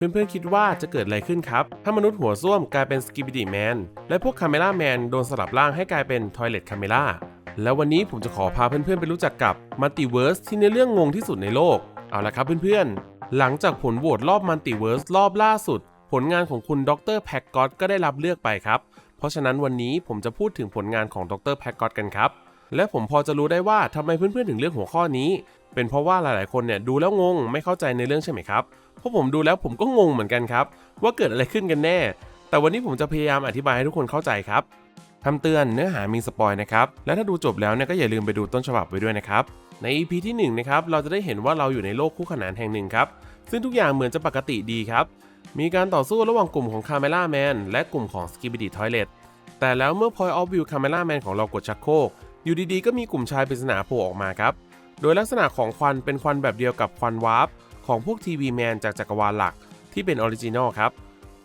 เพื่อนๆคิดว่าจะเกิดอะไรขึ้นครับ ถ้ามนุษย์หัวส้วมกลายเป็นสกิบิดีแมน และพวกคาเมล่าแมนโดนสลับร่างให้กลายเป็นทอยเลตคาเมล่า แล้ววันนี้ผมจะขอพาเพื่อนๆไปรู้จักกับมัลติเวิร์สที่ในเรื่องงงที่สุดในโลก เอาละครับเพื่อนๆ หลังจากผลโหวตรอบมัลติเวิร์สรอบล่าสุด ผลงานของคุณดรแพ็กกอตก็ได้รับเลือกไปครับ เพราะฉะนั้นวันนี้ผมจะพูดถึงผลงานของดรแพ็กก็อตกันครับ และผมพอจะรู้ได้ว่าทำไมเพื่อนๆถึงเลือกหัวข้อนี้ เป็นเพราะว่าหลายๆ คนเนี่ยดูแล้วงงไม่เข้าใจในเรื่องใช่ไหมครับ พราะผมดูแล้วผมก็งงเหมือนกันครับ ว่าเกิดอะไรขึ้นกันแน่ แต่วันนี้ผมจะพยายามอธิบายให้ทุกคนเข้าใจครับคำเตือนเนื้อหามีสปอยนะครับ และถ้าดูจบแล้วเนี่ยก็อย่าลืมไปดูต้นฉบับไว้ด้วยนะครับ ใน EP ที่1นะครับเราจะได้เห็นว่าเราอยู่ในโลกคู่ขนานแห่งหนึ่งครับ ซึ่งทุกอย่างเหมือนจะปกติดีครับ มีการต่อสู้ระหว่างกลุ่มของคาเมล่าแมนและกลุ่มของสกิบิดีทอยเลตแต่แล้วเมื่อ Point of View คาเมล่าแมนของเรากดชักโครกอยู่ดีๆก็มีกลุ่มชายปริศนาโผล่ออกมาครับ โดยลักษณะของควันเป็นควันแบบเดียวกับควันวาร์ป ของพวกทีวีแมนจากจักรวาลหลักที่เป็นออริจินอลครับ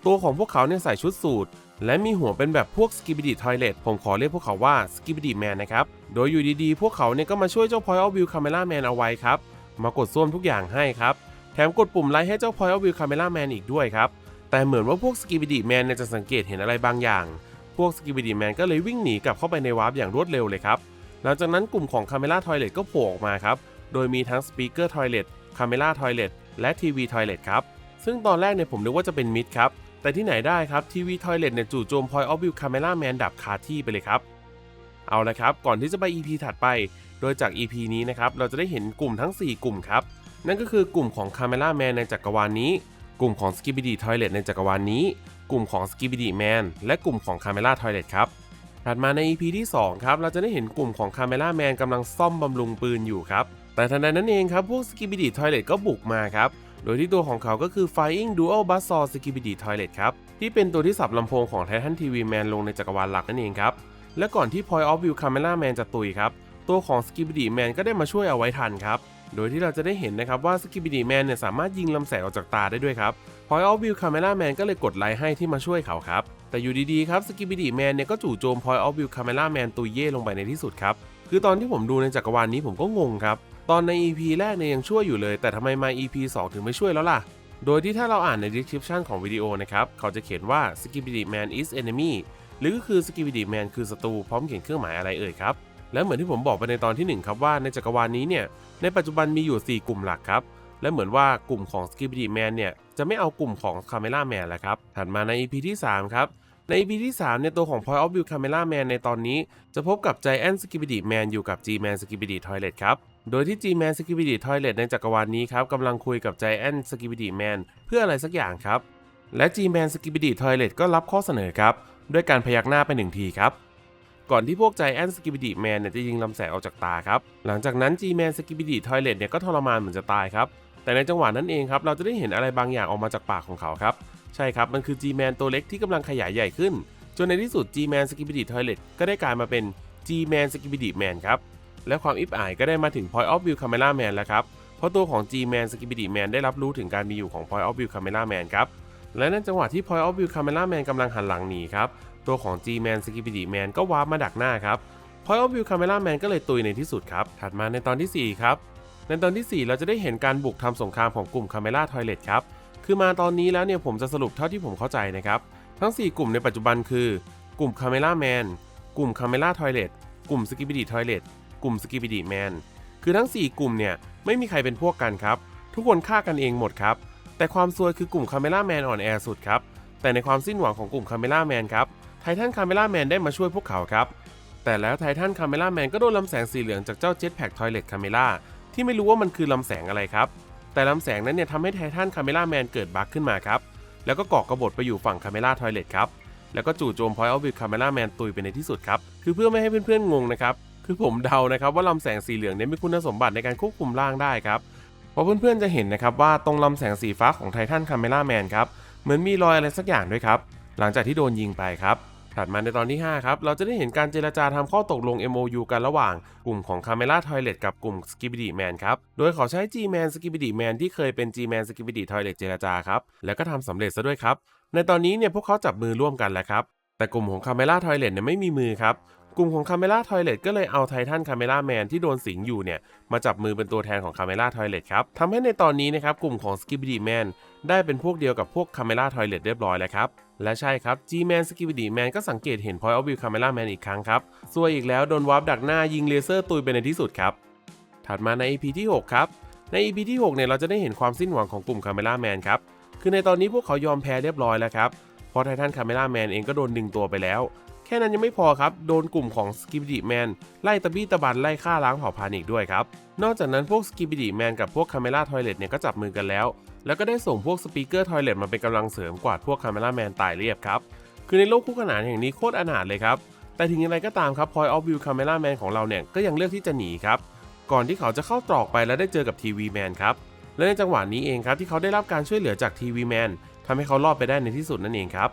ตัวของพวกเขาเนี่ยใส่ชุดสูทและมีหัวเป็นแบบพวกสกิบิดีทอยเลตผมขอเรียกพวกเขาว่าสกิบิดีแมนนะครับ โดยอยู่ดีๆ พวกเขาเนี่ยก็มาช่วยเจ้า Point of View Camera Man เอาไว้ครับ มากดซ่วมทุกอย่างให้ครับ แถมกดปุ่มไลค์ให้เจ้า Point of View Camera Man อีกด้วยครับ แต่เหมือนว่าพวกสกิบิดีแมนเนี่ยจะสังเกตเห็นอะไรบางอย่าง พวกสกิบิดีแมนก็เลยวิ่งหนีกลับเข้าไปในวาร์ปอย่างรวดเร็วเลยครับ หลังจากนั้นกลุ่มของ Camera Toilet ก็โผล่ออกมาครับ โดยมีทั้ง Speaker Toilet Camera Toilet และ TV Toilet ครับ ซึ่งตอนแรกเนี่ยผมนึกว่าจะเป็นมิดครับ แต่ที่ไหนได้ครับ TV Toilet เนี่ยจู่โจม Point of View Camera Man ดับคาที่ไปเลยครับ เอาละครับ ก่อนที่จะไป EP ถัดไป โดยจาก EP นี้นะครับ เราจะได้เห็นกลุ่มทั้ง 4 กลุ่มครับ นั่นก็คือกลุ่มของ Camera Man ในจักรวาลนี้ กลุ่มของ Skibidi Toilet ในจักรวาลนี้ กลุ่มของ Skibidi Man และกลุ่มของ Camera Toilet ครับถัดมาใน EP ที่ 2 ครับ เราจะได้เห็นกลุ่มของ Camera Man กำลังซ่อมบำรุงปืนอยู่ครับ แต่ทันใดนั้นเองครับ พวก Skibidi Toilet ก็บุกมาครับ โดยที่ตัวของเขาก็คือ Flying Dual Buzz Saw Skibidi Toilet ครับ ที่เป็นตัวที่สับลำโพงของ Titan TV Man ลงในจักรวาลหลักนั่นเองครับ และก่อนที่ Point of View Camera Man จะตุยครับ ตัวของ Skibidi Man ก็ได้มาช่วยเอาไว้ทันครับ โดยที่เราจะได้เห็นนะครับว่า Skibidi Man เนี่ยสามารถยิงลำแสงออกจากตาได้ด้วยครับ Point of View Camera Man ก็เลยกดไลค์ให้ที่มาช่วยเขาครับ แต่อยู่ดีๆครับ Skibidi Man เนี่ยก็จู่โจม Point of View Camera Man ตุยเย่ลงไปในที่สุดครับ คือตอนที่ผมดูในจักรวาลนี้ผมก็งงครับ ตอนใน EP แรกเนี่ยยังช่วยอยู่เลย แต่ทำไมมา EP 2 ถึงไม่ช่วยแล้วล่ะ โดยที่ถ้าเราอ่านใน description ของวิดีโอนะครับ เขาจะเขียนว่า Skibidi Man is enemy หรือก็คือ Skibidi Man คือศัตรูพร้อมเขียนเครื่องหมายอะไรเอ่ยครับ และเหมือนที่ผมบอกไปในตอนที่หนึ่งครับว่าในจักรวาลนี้เนี่ยในปัจจุบันมีอยู่ 4 กลุ่มหลักครับและเหมือนว่ากลุ่มของ Skibidi Man เนี่ยจะไม่เอากลุ่มของ Camera Man แล้วครับถัดมาใน EP ที่3ครับใน EP ที่3เนี่ยตัวของ Point of View Camera Man ในตอนนี้ จะพบกับ Giant Skibidi Man อยู่กับ G-Man Skibidi Toilet ครับ โดยที่ G-Man Skibidi Toilet ในจักรวาลนี้ครับกำลังคุยกับ Giant Skibidi Man เพื่ออะไรสักอย่างครับ และ G-Man Skibidi Toilet ก็รับข้อเสนอครับ ด้วยการพยักหน้าไปหนึ่งทีครับ ก่อนที่พวก Giant Skibidi Man เนี่ยจะยิงลำแสงออกจากตาครับ หลังจากนั้น G-Man Skibidi Toilet เนี่ยก็ทรมานเหมือนจะตายครับ แต่ในจังหวะนั้นเองครับเราจะได้เห็นอะไรบางอย่างออกมาจากปากของเขาครับใช่ครับมันคือ G-Man ตัวเล็กที่กำลังขยายใหญ่ขึ้นจนในที่สุด G-Man Skibidi Toilet ก็ได้กลายมาเป็น G-Man Skibidi Man ครับ และความอิบอายก็ได้มาถึง Point of View Camera Man แล้วครับ เพราะตัวของ G-Man Skibidi Man ได้รับรู้ถึงการมีอยู่ของ Point of View Camera Man ครับ และในจังหวะที่ Point of View Camera Man กำลังหันหลังหนีครับ ตัวของ G-Man Skibidi Man ก็วาร์ปมาดักหน้าครับ Point of View Camera Man ก็เลยตุยในที่สุดครับ ถัดมาในตอนที่ 4 ครับ ในตอนที่ 4 เราจะได้เห็นการบุกทำสงครามของกลุ่ม Camera Toilet ครับ คือมาตอนนี้แล้วเนี่ยผมจะสรุปเท่าที่ผมเข้าใจนะครับ ทั้ง 4 กลุ่มในปัจจุบันคือ กลุ่ม Camera Man กลุ่ม Camera Toilet กลุ่ม Skibidi Toilet กลุ่ม Skibidi Man คือทั้ง 4 กลุ่มเนี่ยไม่มีใครเป็นพวกกันครับ ทุกคนฆ่ากันเองหมดครับ แต่ความซวยคือกลุ่ม Camera Man อ่อนแอสุดครับ แต่ในความสิ้นหวังของกลุ่ม Camera Man ครับไททัน Camera Man ได้มาช่วยพวกเขาครับแต่แล้วไททัน Camera Man ก็โดนลำแสงสีเหลืองจากเจ้า Jetpack Toilet Camera ที่ไม่รู้ว่ามันคือลำแสงอะไรครับแต่ลำแสงนั้นเนี่ยทำให้ไททัน Camera Man เกิดบั๊กขึ้นมาครับแล้วก็ก่อกระบฏไปอยู่ฝั่ง Camera Toilet ครับแล้วก็จู่โจม Point of View Camera Man ตุยไปในที่สุดครับคือเพื่อไม่ให้เพื่อนๆงงนะครับ คือผมเดานะครับว่าลำแสงสีเหลืองเนี่ยมีคุณสมบัติในการควบคุมร่างได้ครับเพราะเพื่อนๆจะเห็นนะครับว่าตรงลำแสงสีฟ้าของไททัน Camera Man ครับเหมือนมีรอยอะไรสักอย่างด้วยครับ หลังจากที่โดนยิงไปครับถัดมาในตอนที่ 5 ครับ เราจะได้เห็นการเจรจาทำข้อตกลง MOU กันระหว่างกลุ่มของ Camera Toilet กับกลุ่ม Skibidi Man ครับ โดยเขาใช้ G-Man Skibidi Man ที่เคยเป็น G-Man Skibidi Toilet เจรจาครับ แล้วก็ทำสำเร็จซะด้วยครับ ในตอนนี้เนี่ยพวกเขาจับมือร่วมกันแล้วครับ แต่กลุ่มของ Camera Toilet เนี่ยไม่มีมือครับ กลุ่มของคาเมล่าทอยเลตก็เลยเอาไททันคาเมล่าแมนที่โดนสิงอยู่เนี่ย มาจับมือเป็นตัวแทนของคาเมล่าทอยเลตครับทำให้ในตอนนี้นะครับกลุ่มของ s k i b b d y Man ได้เป็นพวกเดียวกับพวกคาเมล่าทอยเลตเรียบร้อยแล้วครับ และใช่ครับ G-Man s k i b b d y Man ก็สังเกตเห็น Point of View Camera Man อีกครั้งครับซวยอีกแล้วโดนวาร์ปดักหน้ายิงเลเซอร์ตุยไปในที่สุดครับ ถัดมาใน EP ที่ 6 ครับ ใน EP ที่ 6 เนี่ยเราจะได้เห็นความสิ้นหวังของกลุ่มคาเมล่าแมนครับ คือในตอนนี้พวกเขายอมแพ้เรียบร้อยแล้วครับ เพราะไททันคาเมล่าแมนเองก็โดนดึงตัวไปแล้ว แค่นั้นยังไม่พอครับ โดนกลุ่มของสกิบดิแมนไล่ตะบี้ตะบันไล่ฆ่าล้างเผ่าพันธุ์อีกด้วยครับ นอกจากนั้นพวกสกิบดิแมนกับพวกคาเมล่าทอยเลตเนี่ยก็จับมือกันแล้ว แล้วก็ได้ส่งพวกสปีกเกอร์ทอยเลตมาเป็นกำลังเสริมกวาดพวกคาเมล่าแมนตายเรียบครับ คือในโลกคู่ขนานแห่งนี้โคตรอนาถเลยครับ แต่ถึงอย่างไรก็ตามครับ Point of View Camera Man ของเราเนี่ยก็ยังเลือกที่จะหนีครับ ก่อนที่เขาจะเข้าตรอกไปแล้วได้เจอกับทีวีแมนครับ และในจังหวะนี้เองครับที่เขาได้รับการช่วยเหลือจากทีวีแมนทำให้เขารอดไปได้ในที่สุดนั่นเองครับ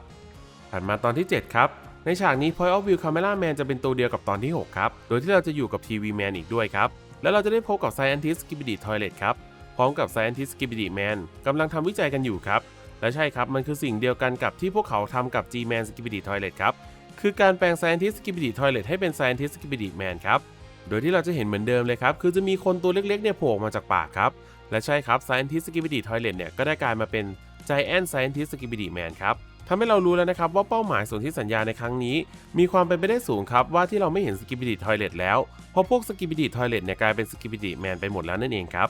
ถัดมาตอนที่ 7 ครับ ในฉากนี้ Point of View Camera Man จะเป็นตัวเดียวกับตอนที่ 6 ครับ โดยที่เราจะอยู่กับทีวีแมนอีกด้วยครับ แล้วเราจะได้พบกับ Scientist Skibidi Toilet ครับ พร้อมกับ Scientist Skibidi Man กำลังทำวิจัยกันอยู่ครับ และใช่ครับ มันคือสิ่งเดียวกันกับที่พวกเขาทำกับ G-Man Skibidi Toilet ครับ คือการแปลง Scientist Skibidi Toilet ให้เป็น Scientist Skibidi Man ครับ โดยที่เราจะเห็นเหมือนเดิมเลยครับ คือจะมีคนตัวเล็กๆเนี่ยโผล่ออกมาจากปากครับ และใช่ครับ Scientist Skibidi Toilet เนี่ยก็ได้กลายมาเป็น Giant Scientist Skibidi Man ครับ ทำให้เรารู้แล้วนะครับว่าเป้าหมายส่วนธิสัญญาในครั้งนี้ มีความเป็นไปได้สูงครับว่าที่เราไม่เห็น Skibidi Toilet แล้ว เพราะพวก Skibidi Toilet เนี่ยกลายเป็น Skibidi Man ไปหมดแล้วนั่นเองครับ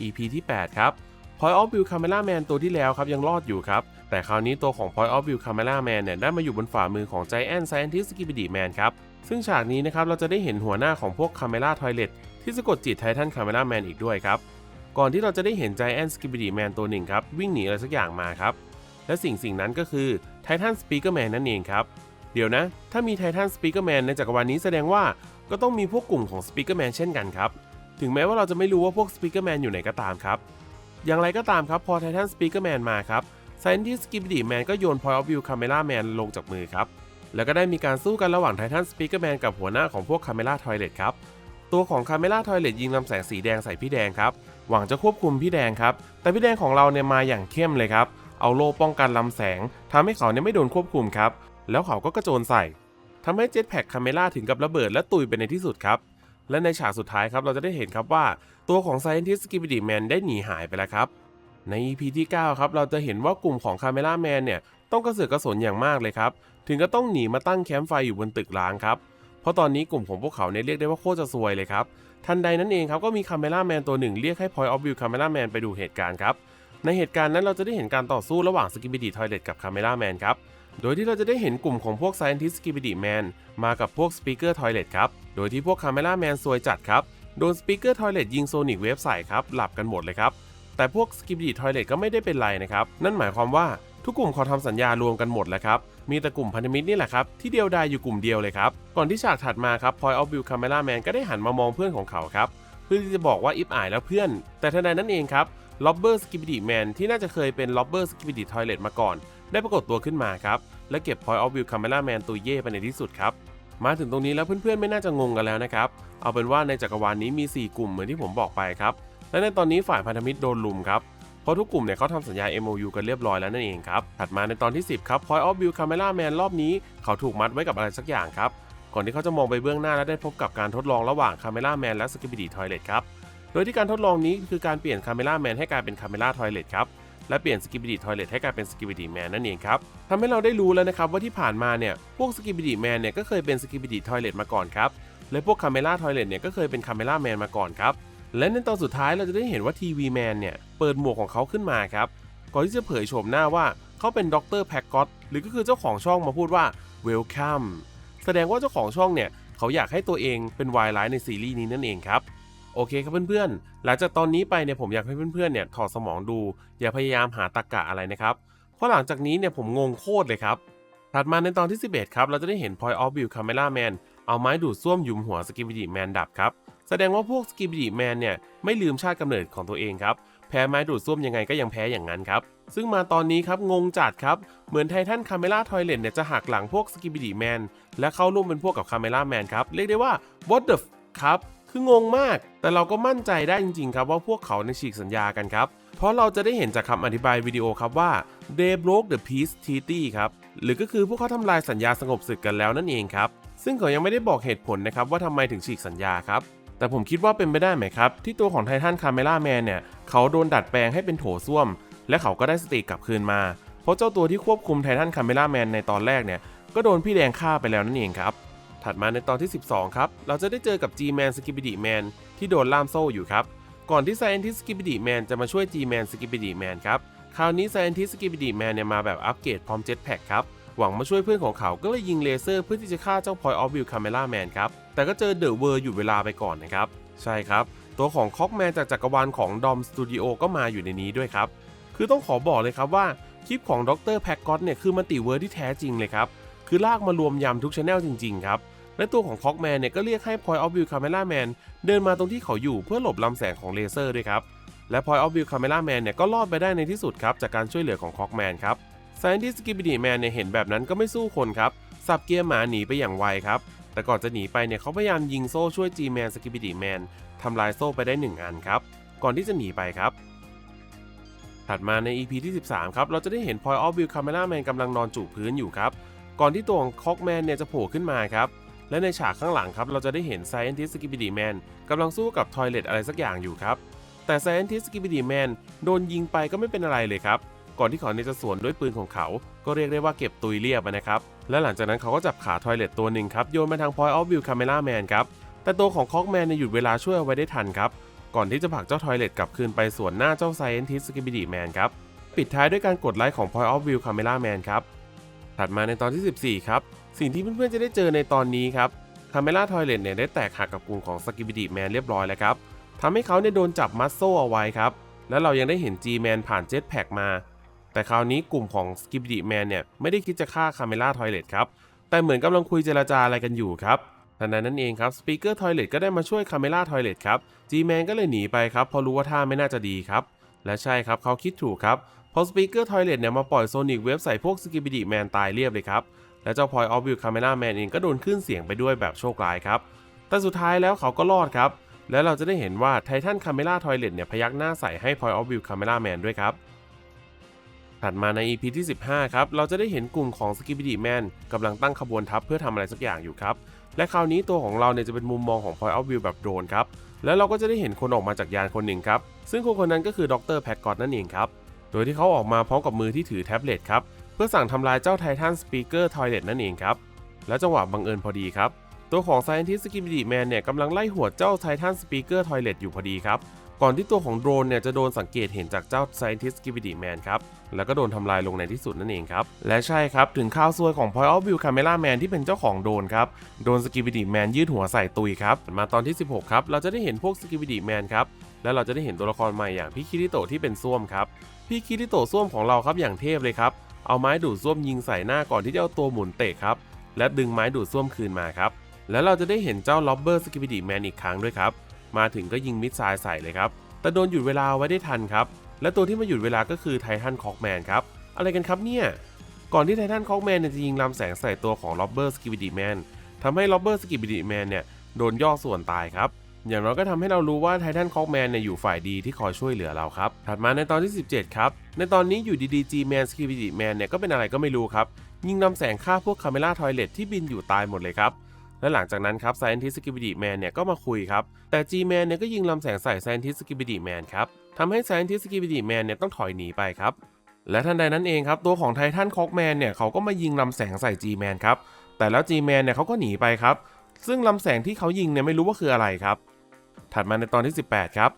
EP ที่ 8 ครับ Point of View Camera Man ตัวที่แล้วครับยังรอดอยู่ครับ แต่คราวนี้ตัวของ Point of View Camera Man เนี่ยได้มาอยู่บนฝ่ามือของ Giant Scientist Skibidi Man ครับ ซึ่งฉากนี้นะครับเราจะได้เห็นหัวหน้าของพวก Camera Toilet ที่สะกดจิตไททัน Camera Man อีกด้วยครับ ก่อนที่เราจะได้เห็น Giant Skibidi Man ตัวหนึ่งครับ วิ่งหนีอะไรสักอย่างมาครับ และสิ่งสิ่งนั้นก็คือ Titan Speaker Man นั่นเองครับ เดี๋ยวนะ ถ้ามี Titan Speaker Man ในจักรวาลนี้แสดงว่าก็ต้องมีพวกกลุ่มของ Speaker Man เช่นกันครับ ถึงแม้ว่าเราจะไม่รู้ว่าพวก Speaker Man อยู่ไหนก็ตามครับ อย่างไรก็ตามครับพอ Titan Speaker Man มาครับ Scientist Skibidi Man ก็โยน Point of View Camera Man ลงจากมือครับ แล้วก็ได้มีการสู้กันระหว่าง Titan Speaker Man กับหัวหน้าของพวก Camera Toilet ครับ ตัวของ Camera Toilet ยิงลำแสงสีแดงใส่พี่แดงครับ หวังจะควบคุมพี่แดงครับ แต่พี่แดงของเราเนี่ยมาอย่างเข้มเลยครับ เอาโล่ป้องกันลำแสงทำให้เขาเนี่ยไม่โดนควบคุมครับ แล้วเขาก็กระโจนใส่ทำให้เจ็ตแพ็กคาเมล่าถึงกับระเบิดและตุยไปในที่สุดครับ และในฉากสุดท้ายครับเราจะได้เห็นครับว่าตัวของ Scientist Skibidi Man ได้หนีหายไปแล้วครับ ใน EP ที่ 9 ครับเราจะเห็นว่ากลุ่มของ Camera Man เนี่ยต้องกระเสือกกระสนอย่างมากเลยครับถึงก็ต้องหนีมาตั้งแคมป์ไฟอยู่บนตึกร้างครับเพราะตอนนี้กลุ่มของพวกเขาเนี่ยเรียกได้ว่าโคตรจะซวยเลยครับ ทันใดนั้นเองครับก็มี Camera Man ตัวหนึ่งเรียกให้ Point of View Camera Man ไปดูเหตุการณ์ครับ ในเหตุการณ์นั้นเราจะได้เห็นการต่อสู้ระหว่าง Skibidi Toilet กับ Camera Man ครับ โดยที่เราจะได้เห็นกลุ่มของพวก Scientist Skibidi Man มากับพวก Speaker Toilet ครับ โดยที่พวก Camera Man ซวยจัดครับ โดน Speaker Toilet ยิงโซนิกเวฟใส่ครับ หลับกันหมดเลยครับ แต่พวก Skibidi Toilet ก็ไม่ได้เป็นไรนะครับ นั่นหมายความว่าทุกกลุ่มขาทำสัญญารวมกันหมดแล้วครับ มีแต่กลุ่มพันธมิตรนี่แหละครับ ที่เดียวดายอยู่กลุ่มเดียวเลยครับ ก่อนที่ฉากถัดมาครับ Point of View Camera Man ก็ได้หันมามองเพื่อนของเขาครับ เพื่อที่จะบอกว่าอิฟอายแล้วเพื่อน แต่ทันใดนั้นเองครับ Lobber Skibidi Man ที่น่าจะเคยเป็น Lobber Skibidi Toilet มาก่อน ได้ปรากฏตัวขึ้นมาครับ และเก็บ Point of View Camera Man ตัวเย่ไปในที่สุดครับ มาถึงตรงนี้แล้วเพื่อนๆไม่น่าจะงงกันแล้วนะครับ เอาเป็นว่าในจักรวาลนี้มี 4 กลุ่มเหมือนที่ผมบอกไปครับ และในตอนนี้ฝ่ายพันธมิตรโดนลุมครับเพราะทุกกลุ่มเนี่ยเขาทำสัญญา MOU กันเรียบร้อยแล้วนั่นเองครับ ถัดมาในตอนที่ 10 ครับ Point of View Camera Man รอบนี้เขาถูกมัดไว้กับอะไรสักอย่างครับ ก่อนที่เขาจะมองไปเบื้องหน้าและได้พบกับการทดลองระหว่าง Camera Man และ Skibidi Toilet ครับ โดยที่การทดลองนี้คือการเปลี่ยน Camera Man ให้กลายเป็น Camera Toilet ครับและเปลี่ยน Skibidi Toilet ให้กลายเป็น Skibidi Man นั่นเองครับทำให้เราได้รู้แล้วนะครับว่าที่ผ่านมาเนี่ยพวก Skibidi Man เนี่ยก็เคยเป็น Skibidi Toilet มาก่อนครับและพวก Camera Toilet เนี่ยก็เคยเป็น Camera Man มาก่อนครับและในตอนสุดท้ายเราจะได้เห็นว่าทีวีแมนเนี่ยเปิดหมวกของเขาขึ้นมาครับก่อนที่จะเผยโฉมหน้าว่าเขาเป็นด็อกเตอร์แพ็กกอตหรือก็คือเจ้าของช่องมาพูดว่า welcome แสดงว่าเจ้าของช่องเนี่ยเขาอยากให้ตัวเองเป็นวายไลท์ในซีรีส์นี้นั่นเองครับ โอเคครับเพื่อนๆ หลังจากตอนนี้ไปเนี่ยผมอยากให้เพื่อนๆเนี่ยถอดสมองดู อย่าพยายามหาตรรกะอะไรนะครับ เพราะหลังจากนี้เนี่ยผมงงโคตรเลยครับ ถัดมาในตอนที่ 11 ครับ เราจะได้เห็น Point of View Camera Man เอาไม้ดูดซ่วมยุมหัว Skibidi Man ดับครับ แสดงว่าพวก Skibidi Man เนี่ยไม่ลืมชาติกำเนิดของตัวเองครับ แพ้ไม้ดูดซ่วมยังไงก็ยังแพ้อย่างนั้นครับ ซึ่งมาตอนนี้ครับงงจัดครับ เหมือนไททันคาเมล่าทอยเลนเนี่ยจะหักหลังพวก Skibidi Man และเข้าร่วมเป็นพวกกับคาเมล่าแมนครับ เรียกได้ว่า what the f ครับ คืองงมาก แต่เราก็มั่นใจได้จริงๆครับว่าพวกเขาในฉีกสัญญากันครับ เพราะเราจะได้เห็นจากคำอธิบายวิดีโอครับว่า they broke the peace treaty ครับ หรือก็คือพวกเขาทำลายสัญญาสงบศึกกันแล้วนั่นเองครับ ซึ่งเขายังไม่ได้บอกเหตุผลนะครับว่าทำไมถึงฉีกสัญญาครับ แต่ผมคิดว่าเป็นไปได้ไหมครับ ที่ตัวของไททันคาเมล่าแมนเนี่ยเขาโดนดัดแปลงให้เป็นโถส้วม และเขาก็ได้สติกลับคืนมา เพราะเจ้าตัวที่ควบคุมไททันคาเมล่าแมนในตอนแรกเนี่ยก็โดนพี่แดงฆ่าไปแล้วนั่นเองครับ ถัดมาในตอนที่ 12 ครับ เราจะได้เจอกับ G-Man Skibidi Man ที่โดนล่ามโซ่อยู่ครับ ก่อนที่ Scientist Skibidi Man จะมาช่วย G-Man Skibidi Man ครับ คราวนี้ Scientist Skibidi Man เนี่ยมาแบบอัปเกรดพร้อม Jetpack ครับ หวังมาช่วยเพื่อนของเขาก็เลยยิงเลเซอร์เพื่อที่จะฆ่าเจ้า Point of View Camera Man ครับ แต่ก็เจอเดอะเวอร์หยุดเวลาไปก่อนนะครับ ใช่ครับ ตัวของคอกแมนจากจักรวาลของ Dom Studio ก็มาอยู่ในนี้ด้วยครับ คือต้องขอบอกเลยครับว่าคลิปของดรแพ็กก็ตเนี่ยคือมัลติเวิร์ที่แท้จริงเลยครับ คือลากมารวมยำทุกชแนลจริงๆครับ และตัวของคอกแมนเนี่ยก็เรียกให้ Point of View Camera Man เดินมาตรงที่เขาอยู่เพื่อหลบลำแสงของเลเซอร์ด้วยครับ และ Point of View Camera Man เนี่ยก็รอดไปได้ในที่สุดครับจากการช่วยเหลือของคอกแมนครับ Scientist Skibidi Man เนี่ยเห็นแบบนั้นก็ไม่สู้คนครับสับเกียร์หมาหนีไปอย่างไวครับ แต่ก่อนจะหนีไปเนี่ยเขาพยายามยิงโซ่ช่วย G-Man Skibidi Man ทำลายโซ่ไปได้ 1 อันครับ ก่อนที่จะหนีไปครับถัดมาใน EP ที่ 13 ครับ เราจะได้เห็น Point of View Camera Man กำลังนอนจูบพื้นอยู่ครับ ก่อนที่ตัวของคอกแมนเนี่ยจะโผล่ขึ้นมาครับ และในฉากข้างหลังครับ เราจะได้เห็น Scientist Skibidi Man กำลังสู้กับทอยเลตอะไรสักอย่างอยู่ครับ แต่ Scientist Skibidi Man โดนยิงไปก็ไม่เป็นอะไรเลยครับ ก่อนที่เขาเนี่ยจะสวนด้วยปืนของเขา ก็เรียกได้ว่าเก็บตุยเรียบนะครับ และหลังจากนั้นเขาก็จับขาทอยเลตตัวหนึ่งครับ โยนมาทาง Point of View Camera Man ครับ แต่ตัวของคอกแมนเนี่ยหยุดเวลาช่วยเอาไว้ได้ทันครับ ก่อนที่จะผลักเจ้าทอยเลตกลับคืนไปสวนหน้าเจ้า Scientist Skibidi Man ครับ ปิดท้ายด้วยการกดไลค์ของ Point of View Camera Man ครับ ถัดมาในตอนที่ 14 ครับ สิ่งที่เพื่อนๆจะได้เจอในตอนนี้ครับ Camera Toilet เนี่ยได้แตกหักกับกลุ่มของ Skibidi Man เรียบร้อยแล้วครับทำให้เขาเนี่ยโดนจับมัดโซเอาไว้ครับ และเรายังได้เห็น G-Man ผ่าน Jetpack มา แต่คราวนี้กลุ่มของ Skibidi Man เนี่ยไม่ได้คิดจะฆ่า Camera Toilet ครับ แต่เหมือนกำลังคุยเจรจาอะไรกันอยู่ครับทันใดนั้นเองครับ Speaker Toilet ก็ได้มาช่วย Camera Toilet ครับ G-Man ก็เลยหนีไปครับเพราะรู้ว่าท่าไม่น่าจะดีครับ และใช่ครับเขาคิดถูกครับพอ Speaker Toilet เนี่ยมาปล่อยโซนิกเว็บใส่พวก Skibidi Man ตายเรียบเลยครับ และเจ้า Point of View Camera Man เองก็โดนขึ้นเสียงไปด้วยแบบโชคร้ายครับ แต่สุดท้ายแล้วเขาก็รอดครับ และเราจะได้เห็นว่า Titan Camera Toilet เนี่ยพยักหน้าใส่ให้ Point of View Camera Man ด้วยครับ ถัดมาใน EP ที่ 15 ครับ เราจะได้เห็นกลุ่มของ Skibidi Man กำลังตั้งขบวนทัพเพื่อทำอะไรสักอย่างอยู่ครับ และคราวนี้ตัวของเราเนี่ยจะเป็นมุมมองของ Point of View แบบโดรนครับ แล้วเราก็จะได้เห็นคนออกมาจากยานคนหนึ่งครับ ซึ่งคนคนนั้นก็คือดรแพ็กกอตนั่นเองครับ โดยที่เขาออกมาพร้อมกับมือที่ถือแท็บเล็ตครับ พื่อสั่งทำลายเจ้าไททันสปีกเกอร์ทอยเลตนั่นเองครับ และจังหวะบังเอิญพอดีครับ ตัวของ Scientist Skibidi Man เนี่ยกำลังไล่หัวเจ้าไททันสปีกเกอร์ทอยเลตอยู่พอดีครับ ก่อนที่ตัวของโดรนเนี่ยจะโดนสังเกตเห็นจากเจ้า Scientist Skibidi Man ครับ แล้วก็โดนทำลายลงในที่สุดนั่นเองครับ และใช่ครับ ถึงข่าวซวยของ Point of View Camera Man ที่เป็นเจ้าของโดรนครับ โดน Skibidi Man ยืดหัวใส่ตุยครับ มาตอนที่ 16 ครับ เราจะได้เห็นพวก Skibidi Man ครับ และเราจะได้เห็นตัวละครใหม่อย่างพี่คิริโตที่เป็นส้วมครับ พี่คิริโตส้วมของเราครับอย่างเทพเลยครับ เอาไม้ดูดส้วมยิงใส่หน้าก่อนที่จะเอาตัวหมุนเตะครับ และดึงไม้ดูดส้วมคืนมาครับ แล้วเราจะได้เห็นเจ้าล็อบเบอร์สกิบิดีแมนอีกครั้งด้วยครับ มาถึงก็ยิงมิสไซล์ใส่เลยครับ แต่โดนหยุดเวลาไว้ได้ทันครับ และตัวที่มาหยุดเวลาก็คือไททันคอกแมนครับ อะไรกันครับเนี่ย ก่อนที่ไททันคอกแมนจะยิงลำแสงใส่ตัวของล็อบเบอร์สกิบิดีแมนทำให้ล็อบเบอร์สกิบิดีแมนเนี่ยโดนย่อส่วนตายครับ อย่างน้อยก็ทำให้เรารู้ว่าไททันคอกแมนเนี่ยอยู่ฝ่ายดีที่คอยช่วยเหลือเราครับ ถัดมาในตอนที่ 17 ครับ ในตอนนี้อยู่ดีๆ G-Man s k i b i d i Man เนี่ยก็เป็นอะไรก็ไม่รู้ครับ ยิงนำแสงฆ่าพวกคาเมล่าทอยเลตที่บินอยู่ตายหมดเลยครับ และหลังจากนั้นครับ Scientist Skibidi Man เนี่ยก็มาคุยครับ แต่ G-Man เนี่ยก็ยิงลำแสงใส่ Scientist Skibidi Man ครับทำให้ Scientist Skibidi Man เนี่ยต้องถอยหนีไปครับและทันใดนั้นเองครับตัวของไททันคอกแมนเนี่ยเขาก็มายิงลำแสงใส่ G-Man ครับแต่แล้ว G-Man เนี่ยเขาก็หนีไปครับซึ่งลำแสงที่เขายิงเนี่ยไม่รู้ว่าคืออะไรครับ ถัดมาในตอนที่ 18 ครับ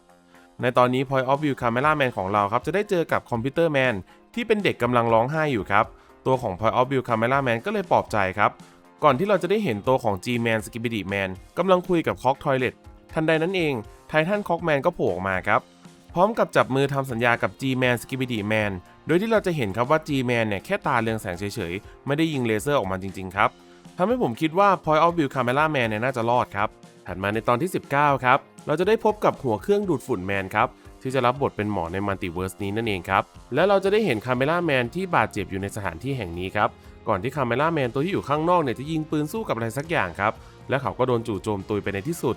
ในตอนนี้ Point of View Camera Man ของเราครับจะได้เจอกับคอมพิวเตอร์แมนที่เป็นเด็กกำลังร้องไห้อยู่ครับ ตัวของ Point of View Camera Man ก็เลยปลอบใจครับ ก่อนที่เราจะได้เห็นตัวของ G-Man Skibidi Man กำลังคุยกับ Cock Toilet ทันใดนั้นเองไททัน Cock Man ก็โผล่ออกมาครับ พร้อมกับจับมือทำสัญญากับ G-Man Skibidi Man โดยที่เราจะเห็นครับว่า G-Man เนี่ยแค่ตาเรืองแสงเฉยๆ ไม่ได้ยิงเลเซอร์ออกมาจริงๆครับำให้ผมคิดว่า Point of View Camera Man เนี่ยน่าจะรอดครับ ถัดมาในตอนที่ 19 ครับ เราจะได้พบกับหัวเครื่องดูดฝุ่นแมนครับ ที่จะรับบทเป็นหมอในมัลติเวิร์สนี้นั่นเองครับ และเราจะได้เห็นคาเมล่าแมนที่บาดเจ็บอยู่ในสถานที่แห่งนี้ครับ ก่อนที่คาเมล่าแมนตัวที่อยู่ข้างนอกเนี่ยจะยิงปืนสู้กับอะไรสักอย่างครับ และเขาก็โดนจู่โจมตุยไปในที่สุด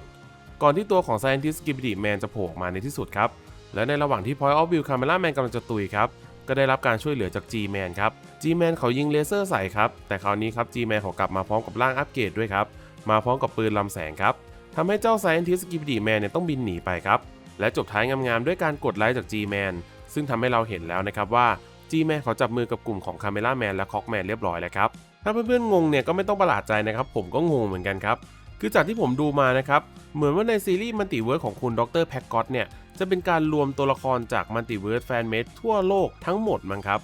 ก่อนที่ตัวของ Scientist Skibidi Man จะโผล่ออกมาในที่สุดครับ และในระหว่างที่ Point of View Camera Man กำลังจะตุยครับ ก็ได้รับการช่วยเหลือจาก G-Man ครับ G-Man เขายิงเลเซอร์ใส่ครับ แต่คราวนี้ครับ G-Man เขากลับมาพร้อมกับร่างอัปเกรดด้วยครับ มาพร้อมกับปืนลำแสงครับทำให้เจ้า Scientist Skibidi Man เนี่ยต้องบินหนีไปครับ และจบท้ายงามๆด้วยการกดไลค์จาก G-Man ซึ่งทำให้เราเห็นแล้วนะครับว่า G-Man เขาจับมือกับกลุ่มของ Camera Man และ Cockman เรียบร้อยแล้วครับ ถ้าเพื่อนๆงงเนี่ยก็ไม่ต้องประหลาดใจนะครับ ผมก็งงเหมือนกันครับ คือจากที่ผมดูมานะครับ เหมือนว่าในซีรีส์มัลติเวิร์สของคุณดรแพ็กกอตเนี่ย จะเป็นการรวมตัวละครจากมัลติเวิร์สแฟนเมดทั่วโลกทั้งหมดมั้งครับ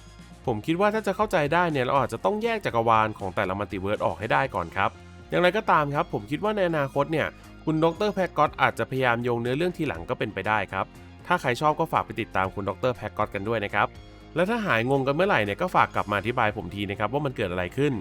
ผมคิดว่าถ้าจะเข้าใจได้เนี่ย เราอาจจะต้องแยกจักรวาลของแต่ละมัลติเวิร์สออกให้ได้ก่อนครับ อย่างไรก็ตามครับ ผมคิดว่าในอนาคตเนี่ย คุณดรแพ็กกอตอาจจะพยายามโยงเนื้อเรื่องทีหลังก็เป็นไปได้ครับ ถ้าใครชอบก็ฝากไปติดตามคุณดรแพ็กกอตกันด้วยนะครับ และถ้าหายงงกันเมื่อไหร่เนี่ยก็ฝากกลับมาอธิบายผมทีนะครับว่ามันเกิดอะไรขึ้น